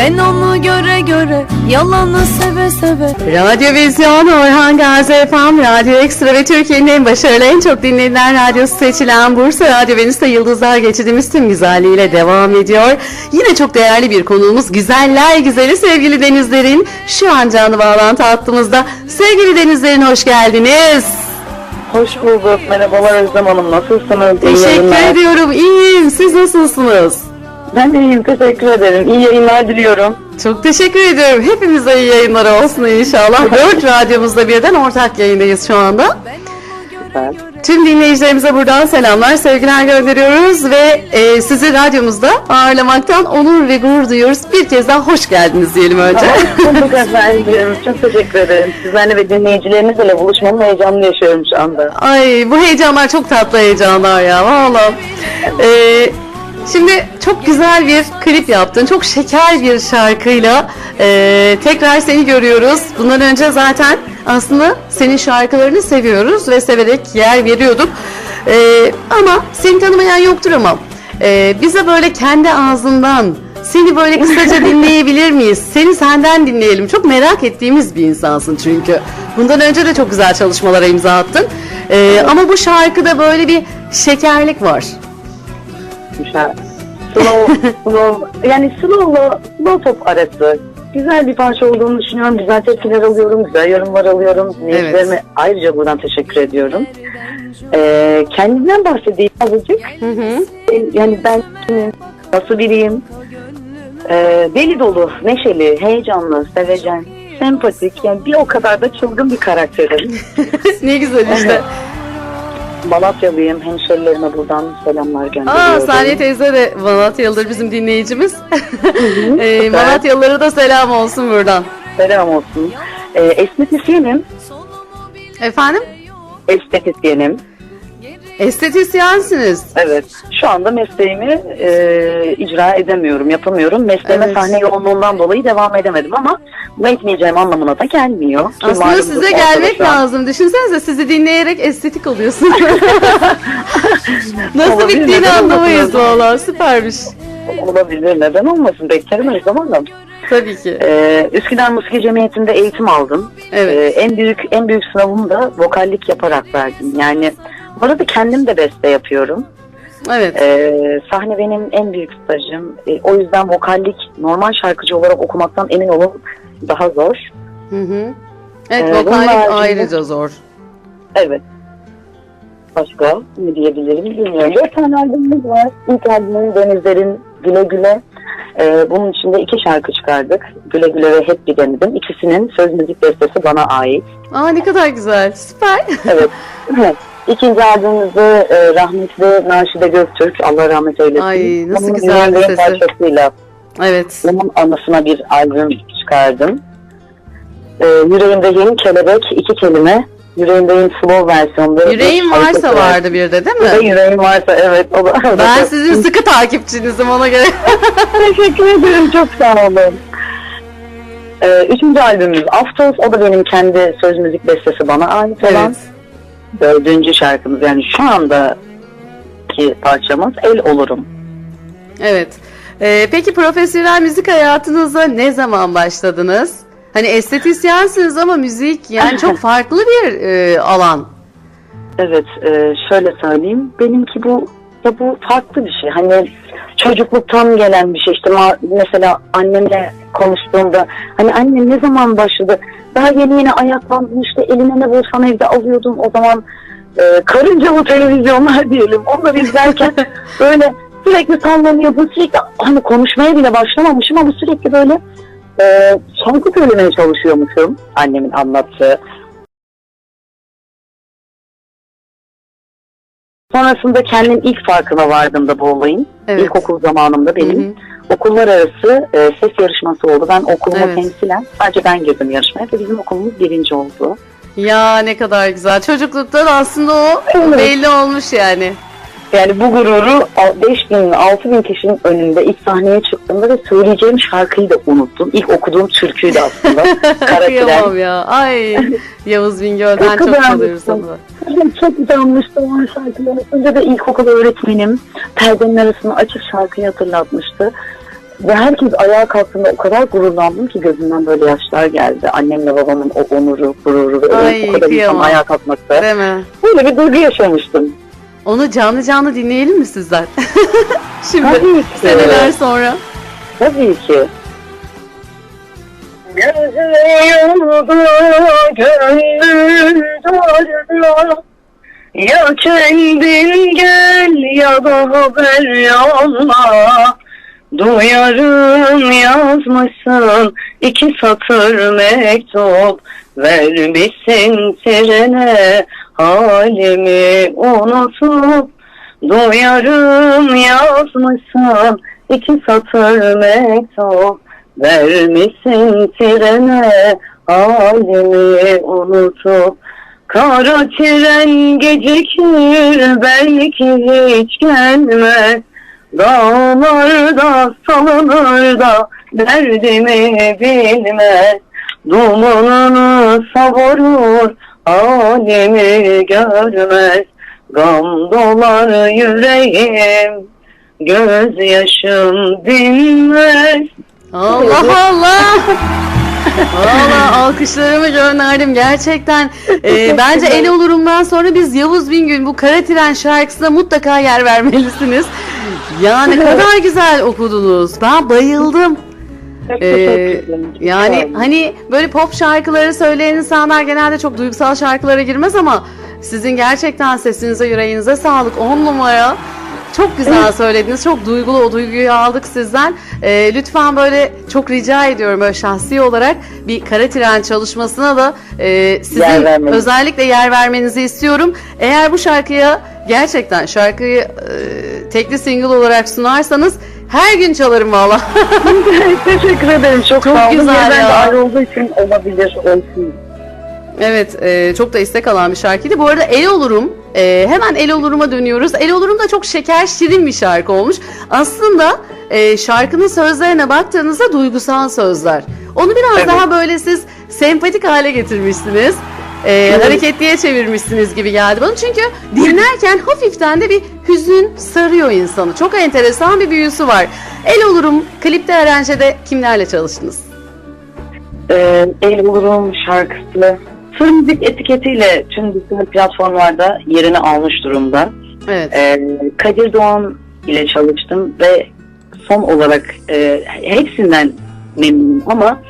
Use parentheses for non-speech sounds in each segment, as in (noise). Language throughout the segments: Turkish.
Ben onu göre göre yalanı seve seve Radyo Vizyon, Orhan Gazi FM, Radyo Ekstra ve Türkiye'nin en başarılı, en çok dinlenilen radyosu seçilen Bursa Radyo Venüs'te Yıldızlar geçidimiz tüm güzelliğiyle devam ediyor. Yine çok değerli bir konuğumuz Güzeller Güzeli sevgili Denizler'in şu an canlı bağlantı hattımızda. Sevgili Denizler'in hoş geldiniz. Hoş bulduk. Merhabalar Özlem Hanım. Nasılsınız? Teşekkür ediyorum, iyiyim. Siz nasılsınız? Ben de iyiyim. Teşekkür ederim. İyi yayınlar diliyorum. Çok teşekkür ediyorum. Hepimize iyi yayınlar olsun inşallah. (laughs) Dört radyomuzda birden ortak yayındayız şu anda. Süper. Tüm dinleyicilerimize buradan selamlar, sevgiler gönderiyoruz ve e, sizi radyomuzda ağırlamaktan onur ve gurur duyuyoruz. Bir kez daha hoş geldiniz diyelim önce. Bulduk efendim. Çok teşekkür ederim. Sizlerle ve dinleyicilerinizle buluşmanın heyecanını yaşıyorum şu anda. Ay bu heyecanlar çok tatlı heyecanlar ya valla. E, şimdi çok güzel bir klip yaptın. Çok şeker bir şarkıyla e, tekrar seni görüyoruz. Bundan önce zaten aslında senin şarkılarını seviyoruz ve severek yer veriyorduk. E, ama seni tanımayan yoktur ama e, bize böyle kendi ağzından seni böyle kısaca (laughs) dinleyebilir miyiz? Seni senden dinleyelim. Çok merak ettiğimiz bir insansın çünkü. Bundan önce de çok güzel çalışmalara imza attın. E, ama bu şarkıda böyle bir şekerlik var. Güzel. Slow, (laughs) slow, yani slow'la slow pop arası. Güzel bir parça olduğunu düşünüyorum. Güzel tepkiler alıyorum. Güzel yorumlar alıyorum. Dinleyicilerime ayrıca buradan teşekkür ediyorum. Ee, kendimden bahsedeyim azıcık. Hı hı. Yani ben nasıl biriyim? Ee, deli dolu, neşeli, heyecanlı, sevecen, sempatik. Yani bir o kadar da çılgın bir karakterim. (laughs) ne güzel işte. (laughs) Malatyalıyım. Hemşerilerime buradan selamlar gönderiyorum. Aa Saniye teyze de Malatyalıdır bizim dinleyicimiz. (laughs) e, süper. Malatyalılara da selam olsun buradan. Selam olsun. Ee, estetisyenim. Efendim? Estetisyenim. Estetisyensiniz. Evet. Şu anda mesleğimi e, icra edemiyorum, yapamıyorum. Mesleğime Evet. sahne yoğunluğundan dolayı devam edemedim ama bu etmeyeceğim anlamına da gelmiyor. Aslında malum size gelmek lazım. Düşünsenize sizi dinleyerek estetik oluyorsun. (laughs) Nasıl Olabilir, bittiğini anlamayız valla. Süpermiş. Olabilir. Neden olmasın? Beklerim her zaman. Tabii ki. Ee, Üsküdar Musiki Cemiyeti'nde eğitim aldım. Evet. Ee, en büyük en büyük sınavımı da vokallik yaparak verdim. Yani bu arada kendim de beste yapıyorum. Evet. Ee, sahne benim en büyük stajım. Ee, o yüzden vokallik normal şarkıcı olarak okumaktan emin olun daha zor. Hı hı. Evet Ee, vokallik haricinde- ayrıca zor. Evet. Başka ne diyebilirim bilmiyorum. Dört tane albümümüz var. İlk albümüm Denizler'in Güle Güle. Ee, bunun içinde iki şarkı çıkardık. Güle Güle ve Hep Bir Denedim. İkisinin söz müzik bestesi bana ait. Aa ne kadar güzel. Süper. Evet. Evet. (laughs) İkinci albümümüzde e, rahmetli Naşide Göktürk, Allah rahmet eylesin. Ay, nasıl Onun güzel bir sesi. parçasıyla Evet. onun anısına bir albüm çıkardım. Ee, yüreğimde yeni kelebek, iki kelime. Yüreğimde yeni slow versiyonda. Yüreğin varsa vardı bir de değil Bir de mi? yüreğim varsa evet. O da, o da Ben sizin sıkı takipçinizim ona göre. (laughs) Teşekkür ederim. Çok sağ olun. Ee, üçüncü albümümüz Aftos. O da benim kendi söz müzik bestesi bana ait olan. evet. Dördüncü şarkımız. Yani şu andaki parçamız El Olurum. Evet. Ee, peki profesyonel müzik hayatınıza ne zaman başladınız? Hani estetisyensiniz ama müzik yani çok (laughs) farklı bir e, alan. Evet, e, şöyle söyleyeyim. Benimki bu ya bu farklı bir şey. Hani çocukluktan gelen bir şey. İşte mesela annemle konuştuğumda hani annem ne zaman başladı? Daha yeni yeni ayaklandım işte eline ne bulsan evde alıyordum. O zaman e, karıncalı televizyonlar diyelim. Onları izlerken (laughs) böyle sürekli sallanıyor. Bu sürekli hani konuşmaya bile başlamamışım ama sürekli böyle e, şarkı söylemeye çalışıyormuşum. Annemin anlattığı. Sonrasında kendim ilk farkına vardığımda bu olayın. Evet. İlkokul zamanımda benim Hı hı. Okullar arası e, ses yarışması oldu. Ben okulumu Evet. temsilen sadece ben girdim yarışmaya ve bizim okulumuz birinci oldu. Ya ne kadar güzel. Çocukluktan aslında o Evet. belli olmuş yani. Yani bu gururu 5 bin, 6 bin kişinin önünde ilk sahneye çıktığımda ve söyleyeceğim şarkıyı da unuttum. İlk okuduğum türküydü aslında. (laughs) Kıyamam ya. Ay Yavuz Bingöl'den çok mutlu. onu. Çok utanmıştım o şarkıları. Önce de ilkokul öğretmenim perdenin arasını açıp şarkıyı hatırlatmıştı. Ve herkes ayağa kalktığında o kadar gururlandım ki gözümden böyle yaşlar geldi. Annemle babamın o onuru, gururu ve Ay, o kadar insan kıyamam. ayağa kalkmakta. Değil mi? Böyle bir duygu yaşamıştım. Onu canlı canlı dinleyelim mi sizden? (laughs) Şimdi Tabii ki. seneler sonra. Tabii ki. Gözüm gönlüm darda Ya kendin gel ya da haber yolla Duyarım yazmışsın. İki satır mektup. Vermişsin trene halimi unutup. Duyarım yazmışsın. İki satır mektup. Vermişsin trene halimi unutup. Kara tren gecikir belki hiç gelmez Dağlarda salınır da derdimi bilmez Dumanını savurur halimi görmez Gam dolar yüreğim gözyaşım dinmez Allah Allah. (laughs) Valla alkışlarımı gönderdim gerçekten. e, bence el olurumdan sonra biz Yavuz Bingöl bu Kara Tren şarkısına mutlaka yer vermelisiniz. Ya ne (laughs) kadar güzel okudunuz. Ben bayıldım. Çok Ee, teşekkür ederim. yani hani böyle pop şarkıları söyleyen insanlar genelde çok duygusal şarkılara girmez ama sizin gerçekten sesinize yüreğinize sağlık. On numara. Çok güzel söylediniz. Çok duygulu o duyguyu aldık sizden. Ee, lütfen böyle çok rica ediyorum böyle şahsi olarak bir kara tren çalışmasına da e, sizin Yer vermeniz. özellikle yer vermenizi istiyorum. Eğer bu şarkıya gerçekten şarkıyı e, tekli single olarak sunarsanız her gün çalarım valla. (laughs) (laughs) Teşekkür ederim. Çok, Çok sağ olun. güzel ya. ayrı olduğu için olabilir. Olsun. Evet, e, çok da istek alan bir şarkıydı. Bu arada El Olurum, e, hemen El Olurum'a dönüyoruz. El Olurum da çok şeker, şirin bir şarkı olmuş. Aslında e, şarkının sözlerine baktığınızda duygusal sözler. Onu biraz Evet. daha böyle siz sempatik hale getirmişsiniz. E, Evet. hareketliye çevirmişsiniz gibi geldi bana. Çünkü dinlerken hafiften de bir hüzün sarıyor insanı. Çok enteresan bir büyüsü var. El Olurum, klipte aranjede kimlerle çalıştınız? Ee, El Bulurum şarkısı Sır müzik etiketiyle tüm dijital platformlarda yerini almış durumda. Evet. Ee, Kadir Doğan ile çalıştım ve son olarak e, hepsinden memnunum ama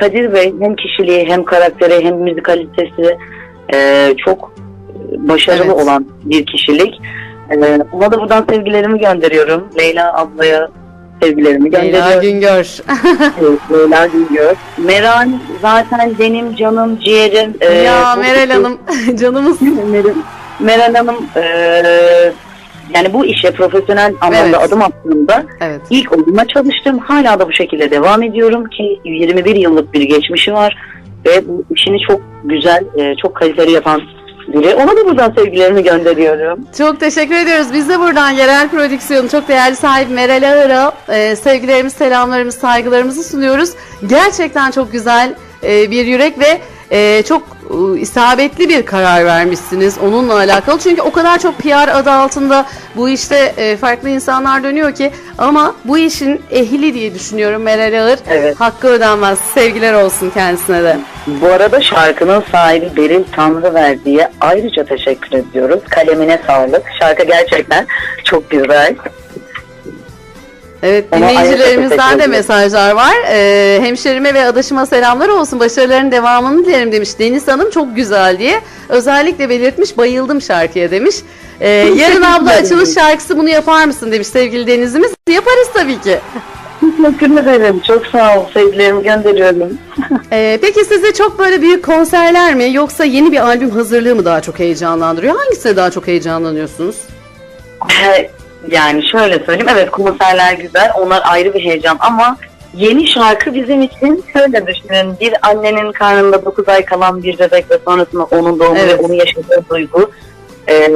Kadir Bey hem kişiliği hem karakteri hem müzikalitesi e, çok başarılı Evet. olan bir kişilik. Ee, ona da buradan sevgilerimi gönderiyorum. Leyla ablaya sevgilerimi Leyla gönderiyorum. Güngör. Evet, Leyla Güngör. Meral zaten benim canım, ciğerim. Ee, ya Meral Hanım (laughs) canımız. Meral, Hanım ee, yani bu işe profesyonel anlamda Evet. adım attığımda Evet. ilk onunla çalıştım. Hala da bu şekilde devam ediyorum ki 21 yıllık bir geçmişi var ve bu işini çok güzel, ee, çok kaliteli yapan biri. Ona da buradan sevgilerimi gönderiyorum. Çok teşekkür ediyoruz. Biz de buradan yerel prodüksiyonu çok değerli sahibi Meral Ağır'a e, sevgilerimiz, selamlarımız, saygılarımızı sunuyoruz. Gerçekten çok güzel e, bir yürek ve e, çok e, isabetli bir karar vermişsiniz onunla alakalı. Çünkü o kadar çok PR adı altında bu işte e, farklı insanlar dönüyor ki ama bu işin ehli diye düşünüyorum Meral Ağır. Evet. Hakkı ödenmez. Sevgiler olsun kendisine de. Bu arada şarkının sahibi Beril Tanrıverdi'ye ayrıca teşekkür ediyoruz. Kalemine sağlık. Şarkı gerçekten çok güzel. Evet Ona dinleyicilerimizden de mesajlar var. Ee, hemşerime ve adaşıma selamlar olsun. Başarıların devamını dilerim demiş. Deniz Hanım çok güzel diye. Özellikle belirtmiş bayıldım şarkıya demiş. Ee, yarın abla açılış şarkısı bunu yapar mısın demiş sevgili Deniz'imiz. Yaparız tabii ki. Teşekkür ederim. Çok sağ ol. Sevgilerimi gönderiyorum. (laughs) Ee, peki sizi çok böyle büyük konserler mi yoksa yeni bir albüm hazırlığı mı daha çok heyecanlandırıyor? Hangisine daha çok heyecanlanıyorsunuz? Ee, Yani şöyle söyleyeyim. Evet konserler güzel. Onlar ayrı bir heyecan ama yeni şarkı bizim için şöyle düşünün. Bir annenin karnında 9 ay kalan bir bebek ve sonrasında onun doğumu Evet. ve onun yaşadığı duygu e,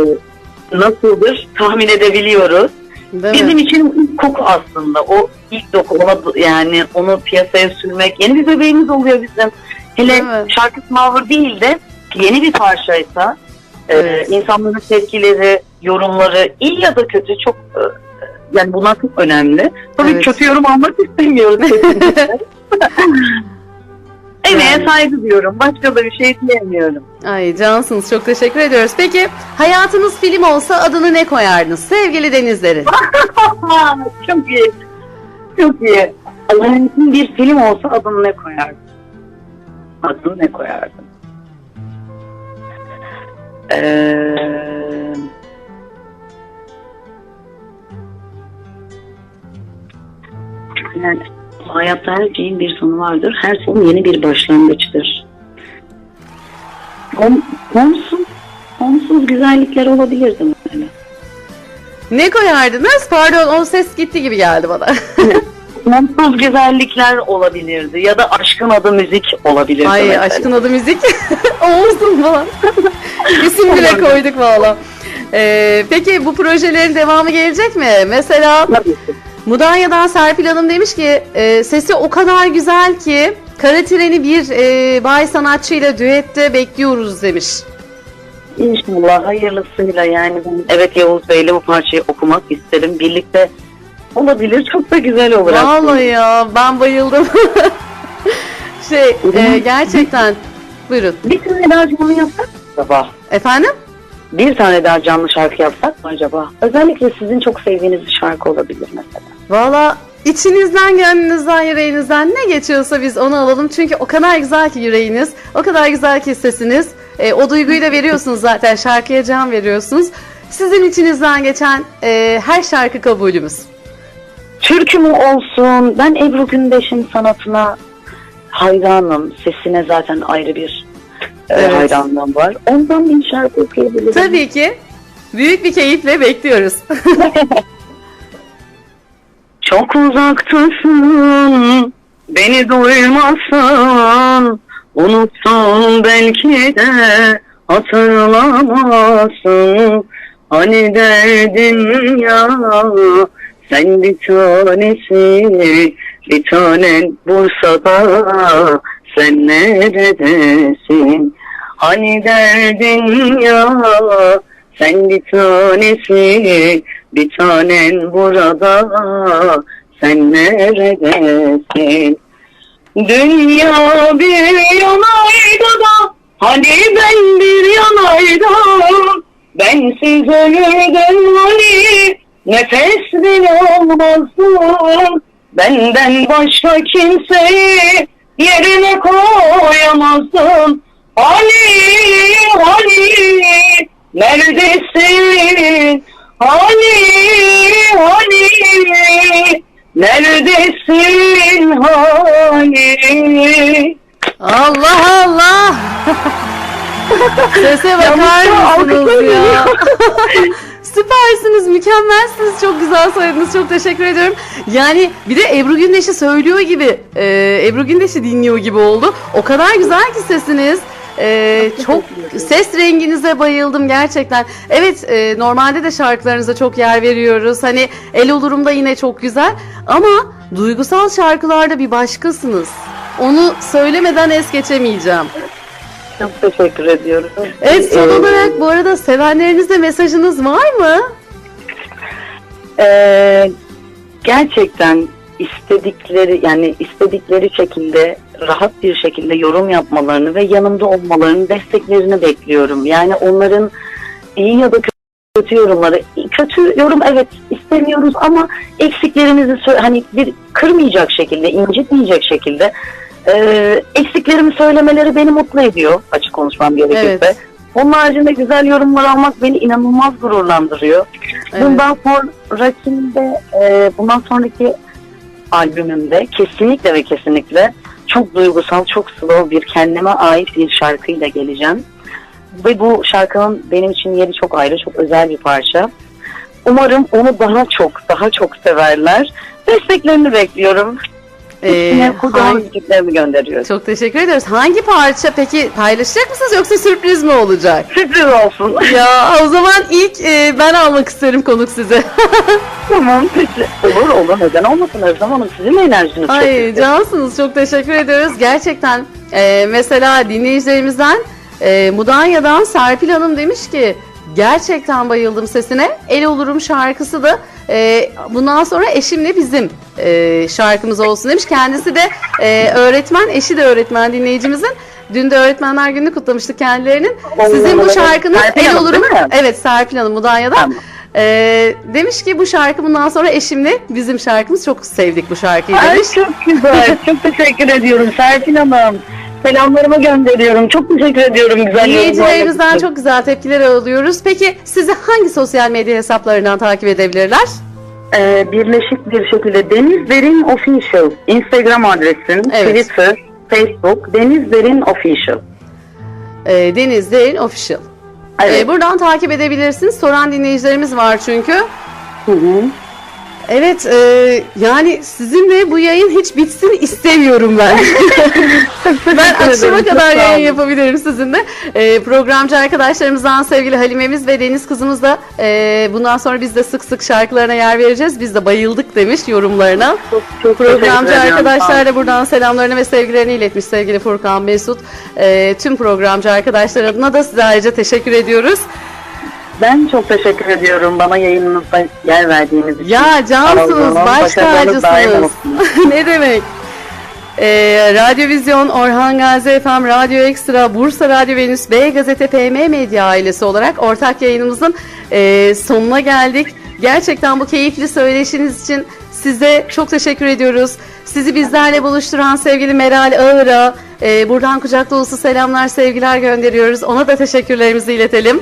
nasıldır tahmin edebiliyoruz. Değil Bizim mi? için ilk koku aslında. O ilk doku ona yani onu piyasaya sürmek. Yeni bir bebeğimiz oluyor bizim. Hele şarkı sınavı değil de yeni bir parçaysa Evet. e, insanların tepkileri, yorumları iyi ya da kötü çok e, yani bunlar çok önemli. Tabii Evet. kötü yorum almak istemiyoruz. (laughs) (laughs) Emeğe Yani. saygı diyorum. Başka da bir şey diyemiyorum. Ay cansınız çok teşekkür ediyoruz. Peki hayatınız film olsa adını ne koyardınız? Sevgili Denizlerin. (laughs) çok iyi. Çok iyi. Allah'ın bir film olsa adını ne koyardın? Adını ne koyardın? Ee, yani hayatta her şeyin bir sonu vardır. Her son yeni bir başlangıçtır. Son, sonsuz, sonsuz güzellikler olabilirdi mesela. Ne koyardınız? Pardon o ses gitti gibi geldi bana. Sonsuz güzellikler olabilirdi ya da aşkın adı müzik olabilirdi Ay mesela. aşkın adı müzik. (laughs) Olsun falan. İsim bile koyduk valla. Ee, peki bu projelerin devamı gelecek mi? Mesela Tabii. Mudanya'dan Serpil Hanım demiş ki e, sesi o kadar güzel ki Kara Treni bir e, bay sanatçıyla düette bekliyoruz demiş. İnşallah hayırlısıyla yani ben evet Yavuz Bey'le bu parçayı okumak isterim. Birlikte olabilir çok da güzel olur aslında. Vallahi ya ben bayıldım. (laughs) şey e, gerçekten buyurun. Bir tane daha canlı yapsak acaba? Efendim? Bir tane daha canlı şarkı yapsak mı acaba? Özellikle sizin çok sevdiğiniz bir şarkı olabilir mesela. Valla içinizden, gönlünüzden, yüreğinizden ne geçiyorsa biz onu alalım. Çünkü o kadar güzel ki yüreğiniz, o kadar güzel ki sesiniz. E, o duyguyu da veriyorsunuz zaten, şarkıya can veriyorsunuz. Sizin içinizden geçen e, her şarkı kabulümüz. Türkü mü olsun? Ben Ebru Gündeş'in sanatına hayranım. Sesine zaten ayrı bir e, Evet. hayranlığım var. Ondan bir şarkı okuyabilirim. Tabii ki büyük bir keyifle bekliyoruz. (laughs) Çok uzaktasın, beni duymazsın, unuttun belki de hatırlamazsın. Hani derdin ya, sen bir tanesi, bir tanen Bursa'da, sen neredesin? Hani derdin ya, sen bir tanesi, bir tanen burada, sen neredesin? Dünya bir yanayda da, hani ben bir yanayda, bensiz ölürdüm hani, nefes bile olmazdın. Benden başka kimseyi yerine koyamazsın. Hani, hani, neredesin? Hani, hani, neredesin? Hani? Allah Allah! Sese bakar mısınız ya? (laughs) Süpersiniz, mükemmelsiniz. Çok güzel söylediniz. Çok teşekkür ediyorum. Yani bir de Ebru Gündeş'i söylüyor gibi, e, Ebru Gündeş'i dinliyor gibi oldu. O kadar güzel ki sesiniz. E, çok ses renginize bayıldım gerçekten. Evet, e, normalde de şarkılarınıza çok yer veriyoruz. Hani El Olurum'da yine çok güzel. Ama duygusal şarkılarda bir başkasınız. Onu söylemeden es geçemeyeceğim. Çok teşekkür ediyorum. Evet son Ee, olarak bu arada sevenlerinizle mesajınız var mı? Ee, gerçekten istedikleri yani istedikleri şekilde rahat bir şekilde yorum yapmalarını ve yanımda olmalarını desteklerini bekliyorum. Yani onların iyi ya da kötü yorumları kötü yorum evet istemiyoruz ama eksiklerimizi hani bir kırmayacak şekilde incitmeyecek şekilde e, eksiklerimi söylemeleri beni mutlu ediyor açık konuşmam gerekirse. Evet. Onun haricinde güzel yorumlar almak beni inanılmaz gururlandırıyor. Evet. Bundan sonrakinde, e, bundan sonraki albümümde kesinlikle ve kesinlikle çok duygusal, çok slow bir kendime ait bir şarkıyla geleceğim. Ve bu şarkının benim için yeri çok ayrı, çok özel bir parça. Umarım onu daha çok, daha çok severler. Desteklerini bekliyorum. Ee, kocaman hangi- gönderiyoruz. çok teşekkür ediyoruz. Hangi parça peki paylaşacak mısınız yoksa sürpriz mi olacak? Sürpriz olsun. (laughs) ya o zaman ilk e, ben almak isterim konuk size. (laughs) tamam, peki. Olur olur, neden olmasın Özlem Hanım. Sizin enerjiniz çok Ay cansınız çok teşekkür ediyoruz. Gerçekten e, mesela dinleyicilerimizden e, Mudanya'dan Serpil Hanım demiş ki Gerçekten bayıldım sesine. El Olurum şarkısı da e, bundan sonra eşimle bizim e, şarkımız olsun demiş. Kendisi de e, öğretmen, eşi de öğretmen dinleyicimizin. Dün de Öğretmenler Günü'nü kutlamıştık kendilerinin. Sizin bu şarkınız Serpil El Olurum. Evet Serpil Hanım Mudanya'dan. Tamam. E, demiş ki bu şarkı bundan sonra eşimle bizim şarkımız. Çok sevdik bu şarkıyı Ay demiş. çok güzel. çok teşekkür ediyorum Serpil Hanım. Selamlarımı gönderiyorum. Çok teşekkür ediyorum güzel Dinleyicilerimizden çok güzel tepkiler alıyoruz. Peki sizi hangi sosyal medya hesaplarından takip edebilirler? Ee, birleşik bir şekilde Deniz Derin Official Instagram adresim, Evet. Twitter, Facebook Deniz Derin Official. E, Deniz Derin Official. Evet. E, buradan takip edebilirsiniz. Soran dinleyicilerimiz var çünkü. Hı hı. Evet, e, yani sizinle bu yayın hiç bitsin istemiyorum ben. (laughs) ben akşama kadar yayın yapabilirim sizinle. E, programcı arkadaşlarımızdan sevgili Halime'miz ve Deniz kızımız da e, bundan sonra biz de sık sık şarkılarına yer vereceğiz. Biz de bayıldık demiş yorumlarına. Çok, çok Programcı arkadaşlar da buradan selamlarını ve sevgilerini iletmiş sevgili Furkan Mesut. E, tüm programcı arkadaşlar adına da size ayrıca teşekkür ediyoruz. Ben çok teşekkür ediyorum bana yayınınızda yer verdiğiniz için. Ya cansınız, baş tacısınız. (laughs) ne demek? Ee, Radyo Vizyon, Orhan Gazi FM, Radyo Ekstra, Bursa Radyo Venüs, B Gazete, PM Medya ailesi olarak ortak yayınımızın e, sonuna geldik. Gerçekten bu keyifli söyleşiniz için size çok teşekkür ediyoruz. Sizi bizlerle buluşturan sevgili Meral Ağır'a e, buradan kucak dolusu selamlar, sevgiler gönderiyoruz. Ona da teşekkürlerimizi iletelim.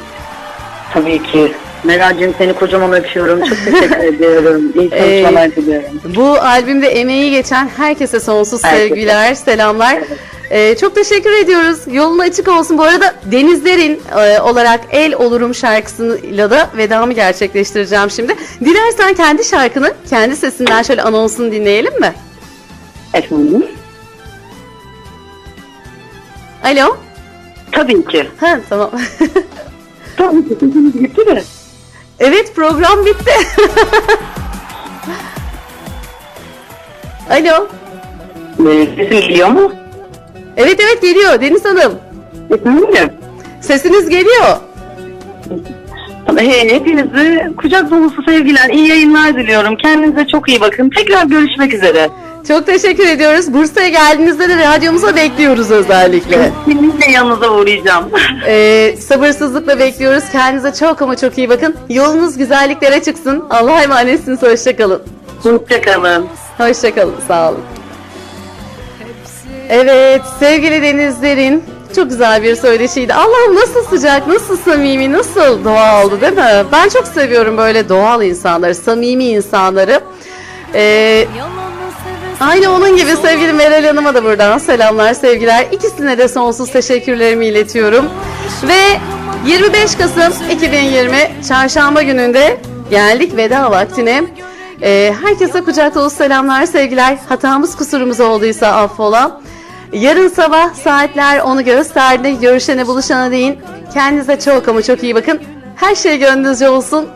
Tabii ki. Meral'cim seni kocaman öpüyorum. Çok teşekkür (laughs) ediyorum. İyi Ee, çalışmalar diliyorum. Bu albümde emeği geçen herkese sonsuz Herkese. sevgiler, selamlar. Ee, çok teşekkür ediyoruz. Yolun açık olsun. Bu arada Denizlerin e, olarak El Olurum şarkısıyla da vedamı gerçekleştireceğim şimdi. Dilersen kendi şarkını kendi sesinden şöyle anonsunu dinleyelim mi? Efendim? Alo? Tabii ki. Ha tamam. (laughs) Tabii ki. Sesiniz gitti mi? evet program bitti. (laughs) Alo? Ee, Sesim geliyor mu? Evet evet geliyor Deniz Hanım. Efendim? Sesiniz geliyor. He, hepinize kucak dolusu sevgiler, iyi yayınlar diliyorum. Kendinize çok iyi bakın. Tekrar görüşmek üzere. Çok teşekkür ediyoruz. Bursa'ya geldiğinizde de radyomuza bekliyoruz özellikle. Kesinlikle yanınıza uğrayacağım. (laughs) Ee, sabırsızlıkla bekliyoruz. Kendinize çok ama çok iyi bakın. Yolunuz güzelliklere çıksın. Allah'a emanetsiniz. Hoşçakalın. Hoşçakalın. Hoşçakalın. Sağ olun. Evet sevgili denizlerin çok güzel bir söyleşiydi. Allah'ım nasıl sıcak, nasıl samimi, nasıl doğaldı değil mi? Ben çok seviyorum böyle doğal insanları, samimi insanları. Ee, Aynı onun gibi sevgili Meral Hanım'a da buradan selamlar, sevgiler. İkisine de sonsuz teşekkürlerimi iletiyorum. Ve 25 Kasım 2020 Çarşamba gününde geldik veda vaktine. Ee, herkese kucak dolu selamlar, sevgiler. Hatamız kusurumuz olduysa affola. Yarın sabah saatler onu gösterdi. Görüşene buluşana deyin. Kendinize çok ama çok iyi bakın. Her şey gönlünüzce olsun.